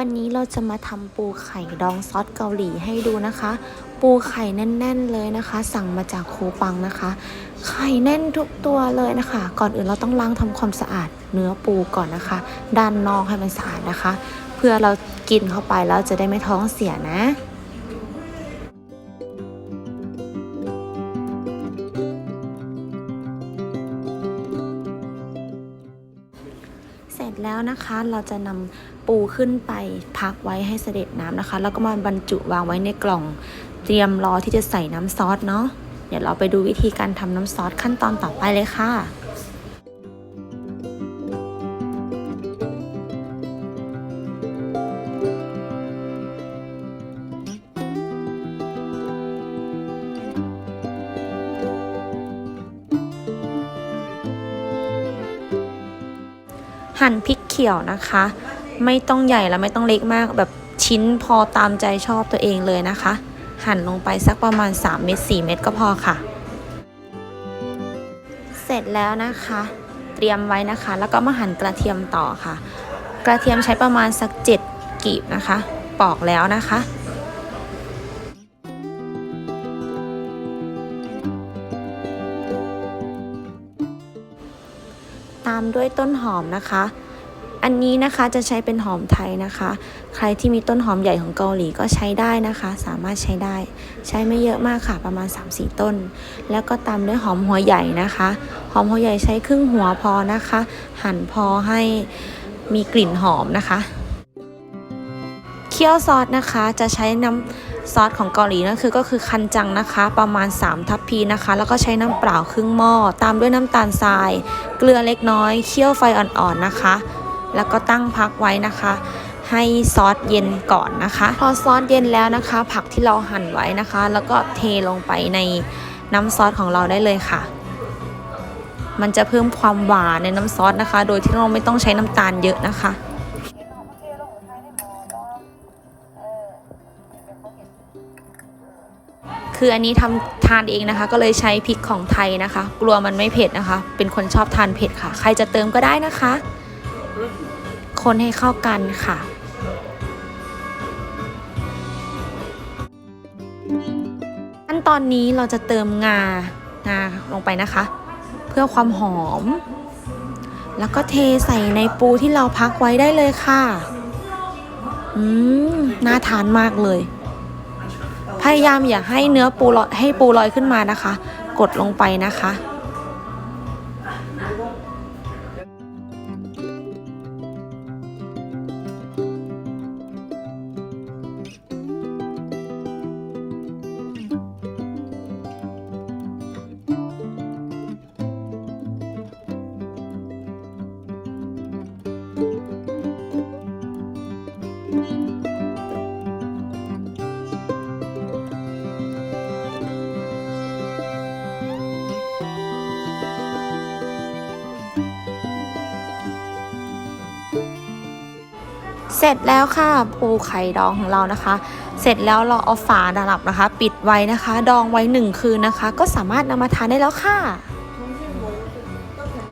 วันนี้เราจะมาทำปูไข่ดองซอสเกาหลีให้ดูนะคะ ปูไข่แน่น ๆ เลยนะคะ สั่งมาจากครูปังนะคะ ไข่แน่นทุกตัวเลยนะคะ ก่อนอื่นเราต้องล้างทำความสะอาดเนื้อปูก่อนนะคะ ด้านนอกให้มันสะอาดนะคะ เพื่อเรากินเข้าไปแล้วจะได้ไม่ท้องเสียนะ เสร็จแล้วนะคะเราจะนำปูขึ้นไปพักไว้ให้เสด็จน้ำนะคะ แล้วก็มาบรรจุวางไว้ในกล่องเตรียมรอที่จะใส่น้ำซอสเนาะเดี๋ยวเราไปดูวิธีการทำน้ำซอสขั้นตอนต่อไปเลยค่ะ หั่นพริกเขียวนะคะ ไม่ต้องใหญ่และไม่ต้องเล็กมากแบบชิ้นพอตามใจชอบตัวเองเลยนะคะ หั่นลงไปสักประมาณ 3 เม็ด4เม็ดก็พอค่ะ เสร็จแล้วนะคะ เตรียมไว้นะคะ แล้วก็มาหั่นกระเทียมต่อค่ะ กระเทียมใช้ประมาณสัก 7กีบนะคะ ปอกแล้วนะคะ ตามด้วยต้นหอมนะคะ อันนี้นะคะจะใช้เป็นหอมไทยนะคะ ใครที่มีต้นหอมใหญ่ของเกาหลีก็ใช้ได้นะคะ สามารถใช้ได้ ใช้ไม่เยอะมากค่ะประมาณ 3-4 ต้น แล้วก็ตามด้วยหอมหัวใหญ่นะคะ หอมหัวใหญ่ใช้ครึ่งหัวพอนะคะ หั่นพอให้มีกลิ่นหอมนะคะ เคี่ยวซอสนะคะจะใช้น้ำ ซอสของเกาหลีนะคือก็คือคันจังนะคะ ประมาณ 3 ทัพพีนะคะ แล้วก็ใช้น้ำเปล่าครึ่งหม้อ ตามด้วยน้ำตาลทราย เกลือเล็กน้อยเคี่ยวไฟอ่อนๆนะคะ แล้วก็ตั้งพักไว้นะคะให้ซอสเย็นก่อนนะคะ พอซอสเย็นแล้วนะคะ ผักที่เราหั่นไว้นะคะ แล้วก็เทลงไปในน้ำซอสของเราได้เลยค่ะ มันจะเพิ่มความหวานในน้ำซอสนะคะ โดยที่เราไม่ต้องใช้น้ำตาลเยอะนะคะ คืออันนี้ทำทานเองนะคะ ก็เลยใช้พริกของไทยนะคะ กลัวมันไม่เผ็ดนะคะ เป็นคนชอบทานเผ็ดค่ะ ใครจะเติมก็ได้นะคะ คนให้เข้ากันค่ะขั้นตอนนี้เราจะเติมงางาลงไปนะคะ เพื่อความหอม แล้วก็เทใส่ในปูที่เราพักไว้ได้เลยค่ะ อืม น่าทานมากเลย พยายามอย่าให้เนื้อปูลอยให้ปูลอยขึ้นมานะคะ กดลงไปนะคะ เสร็จแล้วค่ะปูไข่ดองของเรานะคะ เสร็จแล้วเราเอาฝาดับนะคะ ปิดไว้นะคะ ดองไว้หนึ่งคืนนะคะ ก็สามารถนำมาทานได้แล้วค่ะ